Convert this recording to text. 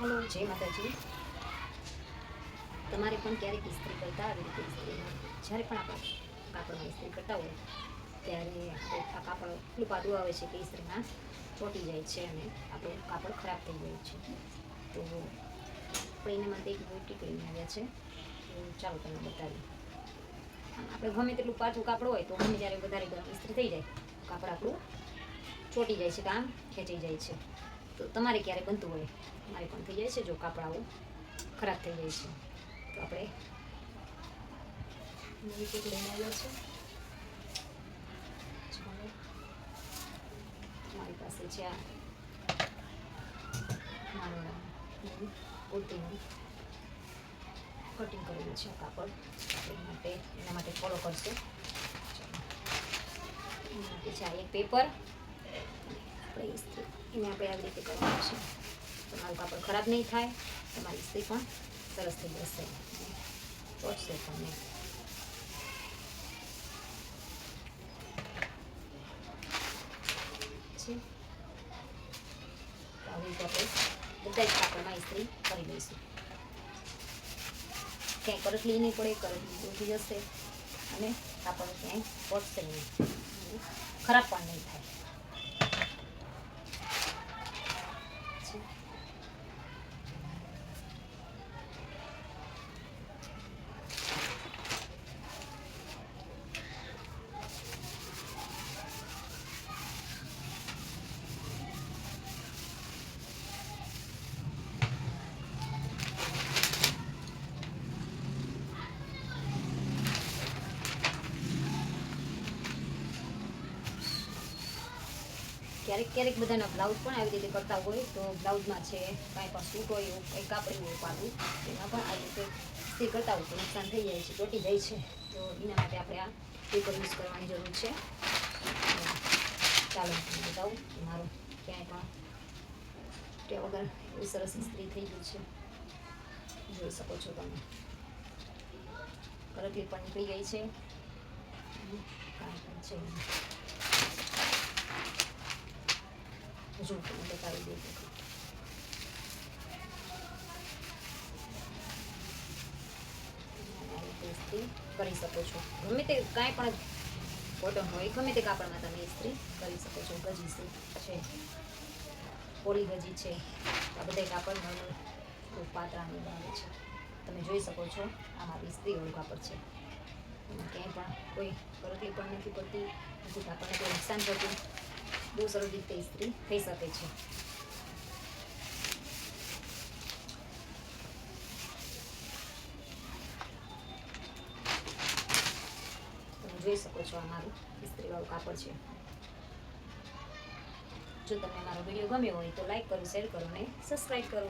Hello, જય માતાજી. તમારે પણ ક્યારેક ઇસ્ત્રી કરતા આવી રીતે ઇસ્ત્રી જ્યારે પણ આપણે કાપડમાં ઇસ્ત્રી કરતા હોય, ત્યારે આ કાપડ એટલું પાતળું આવે છે કે ઇસ્ત્રીમાં ચોટી જાય છે અને આપણું કાપડ ખરાબ થઈ ગયું છે. તો આપણે એના માટે એક બ્યુટી લઈને આવ્યા છે. ચાલો તમને બતાવી આપણે ગમે તેટલું પાછું કાપડ હોય તો ગમે ત્યારે વધારે ઇસ્ત્રી થઈ જાય. કાપડ આપણું ચોટી જાય છે કામ ખેંચાઈ જાય છે. તો તમારે ક્યારે બનતું હોય? મારે પણ થઈ જાય છે, જો કાપડાઓ ખરાબ થઈ જાય છે. તો આપણે નવી કેક લઈને મારી પાસે છે આ મારું કુર્તીનું કટિંગ કરેલું છે કાપડ. એના માટે એના માટે ફોલો કરશે. એ માટે છે આ એક પેપર આપણે ઇસ્ત્રી એને આપણે આવી રીતે કરવાનું છે તમારું કાપડ ખરાબ નહીં થાય, તમારી ઇસ્ત્રી પણ સરસ થઈ જશે. પહોંચશે પણ છે તો આવી આપણે બધા જ કાપડમાં ઇસ્ત્રી કરી લઈશું. ક્યાંય કરટલી નહીં પડે કરટલી ઉઠી જશે અને કાપડ ક્યાંય પહોંચશે નહીં. ખરાબ પણ નહીં થાય. ક્યારેક ક્યારેક બધાના બ્લાઉઝ પણ આવી રીતે કરતા હોય તો બ્લાઉઝમાં છે, કાંઈ પણ સૂટ હોય એવું કંઈ કાપડું હોય પાડું, એમાં પણ આવી રીતે સ્ત્રી કરતા હોય તો નુકસાન થઈ જાય છે તોટી જાય છે. તો એના માટે આપણે આ પેપર યુઝ કરવાની જરૂર છે. ચાલો બતાવું મારું ક્યાંય પણ તે વગર એવું સરસ ઇસ્ત્રી થઈ ગઈ છે. જોઈ શકો છો તમે. કરકલી પણ નીકળી ગઈ છે. કાંઈ પણ છે. હું તમને બતાવી દઉં ઇસ્ત્રી કરી શકો છો. ગમે તે કાંઈ પણ કોટન હોય ગમે તે કાપડમાં તમે ઇસ્ત્રી કરી શકો છો ગજી છે પોળી ગજી છે આ બધા કાપડ નવું ખૂબ પાતળાની બને છે તમે જોઈ શકો છો આ મારી ઇસ્ત્રીવાળું કાપડ છે ક્યાંય પણ કોઈ કરકલી પણ નથી પડતી નથી કાપડને કોઈ નુકસાન થતું બહુ સરળ રીતે ઇસ્ત્રી થઈ શકે છે તમે જોઈ શકો છો અમારું મારું ઇસ્ત્રીવાળું કાપડ છે જો તમને મારો વીડિયો ગમ્યો હોય તો લાઈક કરો શેર કરો અને સબસ્ક્રાઈબ કરો